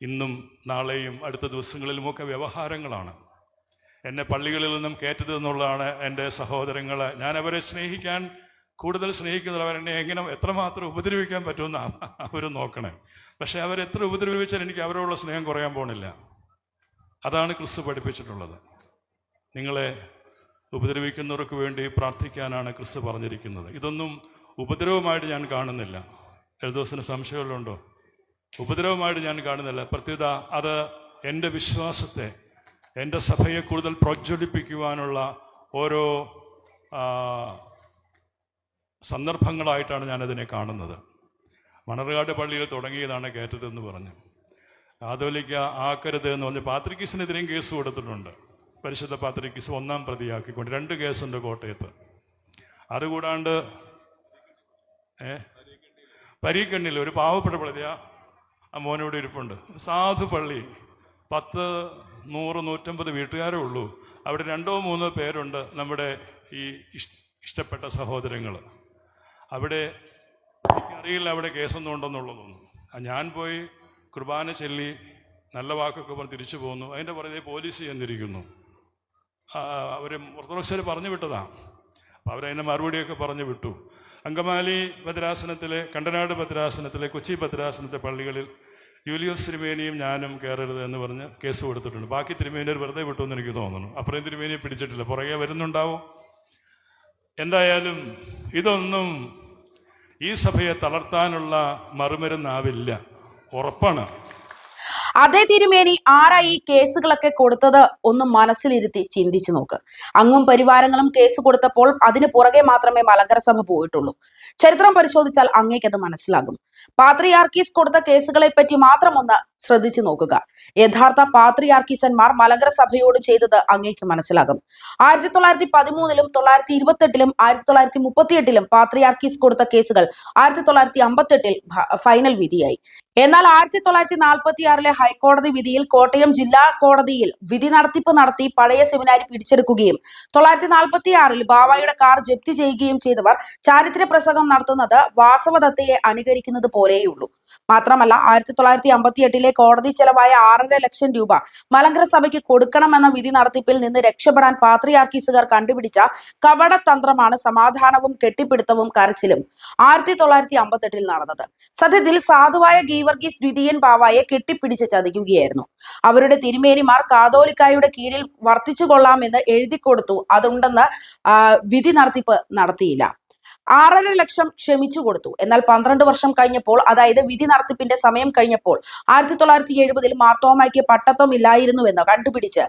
ഇന്നും നാളെയും അടുത്ത ദിവസങ്ങളിലുമൊക്കെ വ്യവഹാരങ്ങളാണ്. എന്നെ പള്ളികളിൽ നിന്നും കയറ്റരുത് എന്നുള്ളതാണ് എന്റെ സഹോദരങ്ങളെ. ഞാൻ അവരെ സ്നേഹിക്കാൻ കൂടുതൽ സ്നേഹിക്കുന്നത് അവരെന്നെ എങ്ങനെ എത്രമാത്രം ഉപദ്രവിക്കാൻ പറ്റുമെന്നാണ് അവർ നോക്കണേ. പക്ഷേ അവരെത്ര ഉപദ്രവിച്ചാൽ എനിക്ക് അവരോടുള്ള സ്നേഹം കുറയാൻ പോണില്ല. അതാണ് ക്രിസ്തു പഠിപ്പിച്ചിട്ടുള്ളത്. നിങ്ങളെ ഉപദ്രവിക്കുന്നവർക്ക് വേണ്ടി പ്രാർത്ഥിക്കാനാണ് ക്രിസ്തു പറഞ്ഞിരിക്കുന്നത്. ഇതൊന്നും ഉപദ്രവമായിട്ട് ഞാൻ കാണുന്നില്ല. എഴുദോസിന് സംശയമുള്ളതുണ്ടോ? ഉപദ്രവമായിട്ട് ഞാൻ കാണുന്നില്ല. പ്രത്യേകത അത് എന്റെ വിശ്വാസത്തെ എന്റെ സഭയെ കൂടുതൽ പ്രജ്വലിപ്പിക്കുവാനുള്ള ഓരോ സന്ദർഭങ്ങളായിട്ടാണ് ഞാനതിനെ കാണുന്നത്. മണർകാട് പള്ളിയിൽ തുടങ്ങിയതാണ് കയറ്റതെന്ന് പറഞ്ഞു. ആധോലിക്ക ആക്കരുത് എന്ന് പറഞ്ഞ് പാത്രിക്കീസിനെതിരെയും കേസ് കൊടുത്തിട്ടുണ്ട്. പരിശുദ്ധ പാത്രിക്കീസ് ഒന്നാം പ്രതിയാക്കിക്കൊണ്ട് രണ്ട് കേസുണ്ട് കോട്ടയത്ത്. അതുകൂടാണ്ട് ഏ? പരീക്കണ്ണിൽ. ഒരു പാവപ്പെട്ട പള്ളി ആ മോനോട് ഇരിപ്പുണ്ട്. സാധു പള്ളി. പത്ത് നൂറ് നൂറ്റമ്പത് വീട്ടുകാരേ ഉള്ളൂ. അവിടെ രണ്ടോ മൂന്നോ പേരുണ്ട് നമ്മുടെ ഈ ഇഷ്ടപ്പെട്ട സഹോദരങ്ങൾ. അവിടെ എനിക്കറിയില്ല അവിടെ കേസൊന്നും ഉണ്ടെന്നുള്ളതൊന്നും. ഞാൻ പോയി കുർബാന ചൊല്ലി നല്ല വാക്കൊക്കെ പറഞ്ഞ് തിരിച്ചു പോകുന്നു അതിന്റെ പുറകെ പോലീസ് ചെന്നിരിക്കുന്നു. അവർ ഓർത്തഡോക്സർ പറഞ്ഞു വിട്ടതാണ് അപ്പോൾ അവരതിന്റെ മറുപടിയൊക്കെ പറഞ്ഞു വിട്ടു. അങ്കമാലി ഭദ്രാസനത്തിലെ കണ്ടനാട് ഭദ്രാസനത്തിലെ കൊച്ചി ഭദ്രാസനത്തെ പള്ളികളിൽ യൂലിയോസ് തിരുമേനിയും ഞാനും കയറരുത് എന്ന് പറഞ്ഞ് കേസ് കൊടുത്തിട്ടുണ്ട്. ബാക്കി തിരുമേനിയർ വെറുതെ വിട്ടു എന്ന് എനിക്ക് തോന്നുന്നു. അപ്പുറം തിരുമേനിയെ പിടിച്ചിട്ടില്ല. പുറകെ വരുന്നുണ്ടാവും? എന്തായാലും ഇതൊന്നും ഈ സഭയെ തളർത്താനുള്ള മറുമരുന്നാവില്ല. ഉറപ്പാണ്. അതേ തിരുമേനി ആരാ ഈ കേസുകളൊക്കെ കൊടുത്തത്? ഒന്ന് മനസ്സിലിരുത്തി ചിന്തിച്ചു നോക്ക്. അങ്ങും പരിവാരങ്ങളും കേസ് കൊടുത്തപ്പോൾ അതിന് പുറകെ മാത്രമേ മലങ്കര സഭ പോയിട്ടുള്ളൂ. ചരിത്രം പരിശോധിച്ചാൽ അങ്ങേക്കത് മനസ്സിലാകും. പാത്രിയാർക്കീസ് കൊടുത്ത കേസുകളെ പറ്റി മാത്രം ഒന്ന് ശ്രദ്ധിച്ചു നോക്കുക. യഥാർത്ഥ പാത്രിയാർക്കീസന്മാർ മലങ്കര സഭയോട് ചെയ്തത് അങ്ങേക്ക് മനസ്സിലാകും. ആയിരത്തി തൊള്ളായിരത്തി പതിമൂന്നിലും തൊള്ളായിരത്തി ഇരുപത്തെട്ടിലും ആയിരത്തി തൊള്ളായിരത്തി മുപ്പത്തിയെട്ടിലും പാത്രിയാർക്കീസ് കൊടുത്ത കേസുകൾ ആയിരത്തി തൊള്ളായിരത്തി അമ്പത്തെട്ടിൽ ഫൈനൽ വിധിയായി. എന്നാൽ ആയിരത്തി തൊള്ളായിരത്തി നാൽപ്പത്തി ആറിലെ ഹൈക്കോടതി വിധിയിൽ കോട്ടയം ജില്ലാ കോടതിയിൽ വിധി നടത്തിപ്പ് നടത്തി പഴയ സെമിനാരി പിടിച്ചെടുക്കുകയും തൊള്ളായിരത്തി നാൽപ്പത്തി ആറിൽ ബാവായുടെ കാർ ജപ്തി ചെയ്യുകയും ചെയ്തവർ ചാരിത്ര പ്രസംഗം നടത്തുന്നത് വാസവദത്തയെ അനുകരിക്കുന്നത് പോലെയുള്ളൂ. മാത്രമല്ല ആയിരത്തി തൊള്ളായിരത്തി അമ്പത്തി എട്ടിലെ കോടതി ചെലവായ ആറര ലക്ഷം രൂപ മലങ്കര സഭയ്ക്ക് കൊടുക്കണമെന്ന വിധി നടത്തിപ്പിൽ നിന്ന് രക്ഷപ്പെടാൻ പാത്രിയാർക്കീസുകാർ കണ്ടുപിടിച്ച കപടതന്ത്രമാണ് സമാധാനവും കെട്ടിപ്പിടുത്തവും കരച്ചിലും ആയിരത്തി തൊള്ളായിരത്തി അമ്പത്തെട്ടിൽ നടന്നത്. സത്യത്തിൽ സാധുവായ ഗീവർഗീസ് ദ്വിതീയൻ ബാവായെ കെട്ടിപ്പിടിച്ച് ചതിക്കുകയായിരുന്നു. അവരുടെ തിരുമേനിമാർ കാതോലിക്കായുടെ കീഴിൽ വർത്തിച്ചു കൊള്ളാമെന്ന് എഴുതി കൊടുത്തു അതുണ്ടെന്ന് വിധി നടത്തിപ്പ് നടത്തിയില്ല. ആറര ലക്ഷം ക്ഷമിച്ചു കൊടുത്തു. എന്നാൽ പന്ത്രണ്ട് വർഷം കഴിഞ്ഞപ്പോൾ അതായത് വിധി നടത്തിപ്പിന്റെ സമയം കഴിഞ്ഞപ്പോൾ ആയിരത്തി തൊള്ളായിരത്തി എഴുപതിൽ മാർത്തോമായ്ക്ക് പട്ടത്വം ഇല്ലായിരുന്നുവെന്ന് കണ്ടുപിടിച്ച്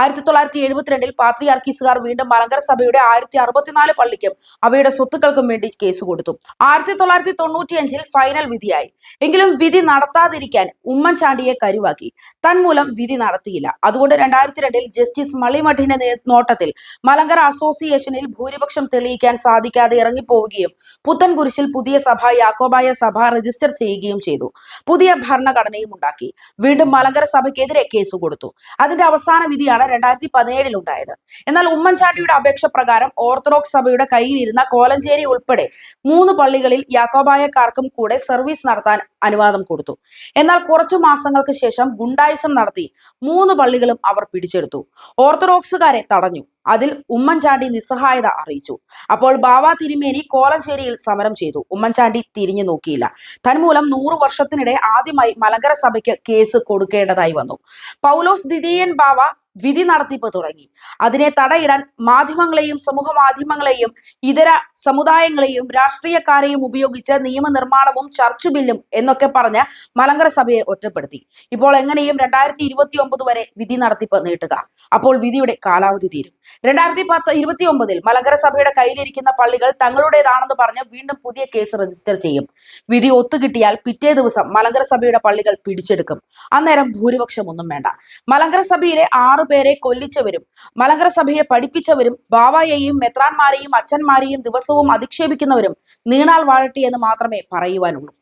ആയിരത്തി തൊള്ളായിരത്തി എഴുപത്തിരണ്ടിൽ പാത്രിയാർക്കീസുകാർ വീണ്ടും മലങ്കര സഭയുടെ ആയിരത്തി അറുപത്തിനാല് പള്ളിക്കും അവയുടെ സ്വത്തുക്കൾക്കും വേണ്ടി കേസ് കൊടുത്തു. ആയിരത്തി തൊള്ളായിരത്തി തൊണ്ണൂറ്റിയഞ്ചിൽ ഫൈനൽ വിധിയായി. എങ്കിലും വിധി നടത്താതിരിക്കാൻ ഉമ്മൻചാണ്ടിയെ കരുവാക്കി. തന്മൂലം വിധി നടത്തിയില്ല. അതുകൊണ്ട് രണ്ടായിരത്തി രണ്ടിൽ ജസ്റ്റിസ് മളിമഠിന്റെ നോട്ടത്തിൽ മലങ്കര അസോസിയേഷനിൽ ഭൂരിപക്ഷം തെളിയിക്കാൻ സാധിക്കാതെ ഇറങ്ങിപ്പോവുകയും പുത്തൻകുരിശിൽ പുതിയ സഭ യാക്കോബായ സഭ രജിസ്റ്റർ ചെയ്യുകയും ചെയ്തു. പുതിയ ഭരണഘടനയും ഉണ്ടാക്കി. വീണ്ടും മലങ്കര സഭയ്ക്കെതിരെ കേസ് കൊടുത്തു. അതിന്റെ അവസാന വിധിയാണ് രണ്ടായിരത്തി പതിനേഴിൽ ഉണ്ടായത്. എന്നാൽ ഉമ്മൻചാണ്ടിയുടെ അപേക്ഷ പ്രകാരം ഓർത്തഡോക്സ് സഭയുടെ കയ്യിലിരുന്ന കോലഞ്ചേരി ഉൾപ്പെടെ മൂന്ന് പള്ളികളിൽ യാക്കോബായക്കാർക്കും കൂടെ സർവീസ് നടത്താൻ അനുവാദം കൊടുത്തു. എന്നാൽ കുറച്ചു മാസങ്ങൾക്ക് ശേഷം ഗുണ്ടായിസം നടത്തി മൂന്ന് പള്ളികളും അവർ പിടിച്ചെടുത്തു. ഓർത്തഡോക്സുകാരെ തടഞ്ഞു. അതിൽ ഉമ്മൻചാണ്ടി നിസ്സഹായത അറിയിച്ചു. അപ്പോൾ ബാവ തിരുമേനി കോലഞ്ചേരിയിൽ സമരം ചെയ്തു. ഉമ്മൻചാണ്ടി തിരിഞ്ഞു നോക്കിയില്ല. തന്മൂലം നൂറു വർഷത്തിനിടെ ആദ്യമായി മലങ്കര സഭയ്ക്ക് കേസ് കൊടുക്കേണ്ടതായി വന്നു. പൗലോസ് ദിദിയൻ ബാവ വിധി നടത്തിപ്പ് തുടങ്ങി. അതിനെ തടയിടാൻ മാധ്യമങ്ങളെയും സമൂഹ മാധ്യമങ്ങളെയും ഇതര സമുദായങ്ങളെയും രാഷ്ട്രീയക്കാരെയും ഉപയോഗിച്ച് നിയമനിർമ്മാണവും ചർച്ച് ബില്ലും എന്നൊക്കെ പറഞ്ഞ് മലങ്കര സഭയെ ഒറ്റപ്പെടുത്തി. ഇപ്പോൾ എങ്ങനെയും രണ്ടായിരത്തി ഇരുപത്തി ഒമ്പത് വരെ വിധി നടത്തിപ്പ് നീട്ടുക. അപ്പോൾ വിധിയുടെ കാലാവധി തീരും. രണ്ടായിരത്തി പത്ത് ഇരുപത്തി ഒമ്പതിൽ മലങ്കര സഭയുടെ കയ്യിലിരിക്കുന്ന പള്ളികൾ തങ്ങളുടേതാണെന്ന് പറഞ്ഞ് വീണ്ടും പുതിയ കേസ് രജിസ്റ്റർ ചെയ്യും. വിധി ഒത്തുകിട്ടിയാൽ പിറ്റേ ദിവസം മലങ്കര സഭയുടെ പള്ളികൾ പിടിച്ചെടുക്കും. അന്നേരം ഭൂരിപക്ഷം ഒന്നും വേണ്ട. മലങ്കര സഭയിലെ ആറു പേരെ കൊല്ലിച്ചവരും മലങ്കര സഭയെ പഠിപ്പിച്ചവരും ബാവായെയും മെത്രാന്മാരെയും അച്ഛന്മാരെയും ദിവസവും അധിക്ഷേപിക്കുന്നവരും നീണാൾ വാഴട്ടി എന്ന് മാത്രമേ പറയുവാനുള്ളൂ.